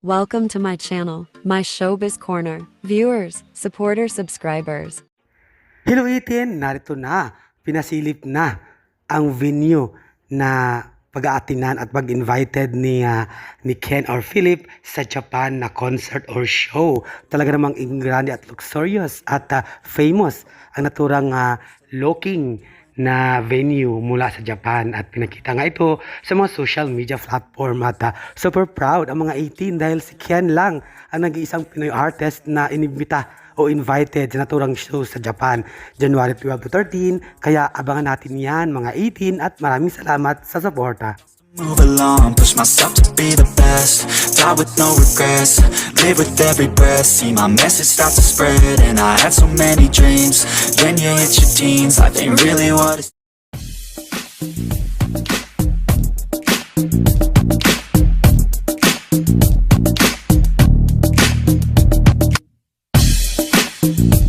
Welcome to my channel, my showbiz corner. Viewers, supporters, subscribers. Hello 18, narito na, pinasilip na ang venue na pag-aatinan at pag-invited ni, ah, ni Ken or Philip sa Japan na concert or show. Talaga namang ingrande at luxurious at ah, famous ang naturang ah, looking na venue mula sa Japan at pinakita nga ito sa mga social media platform at ah, super proud ang mga 18 dahil si Ken lang ang nag-iisang Pinoy artist na inimbita o invited sa naturang show sa Japan January 12 to 13 kaya abangan natin yan mga 18 at maraming salamat sa suporta. Move along, push myself to be the best. Die with no regrets, live with every breath. See my message start to spread And I had so many dreams. Then you hit your teens, life ain't really what it's We'll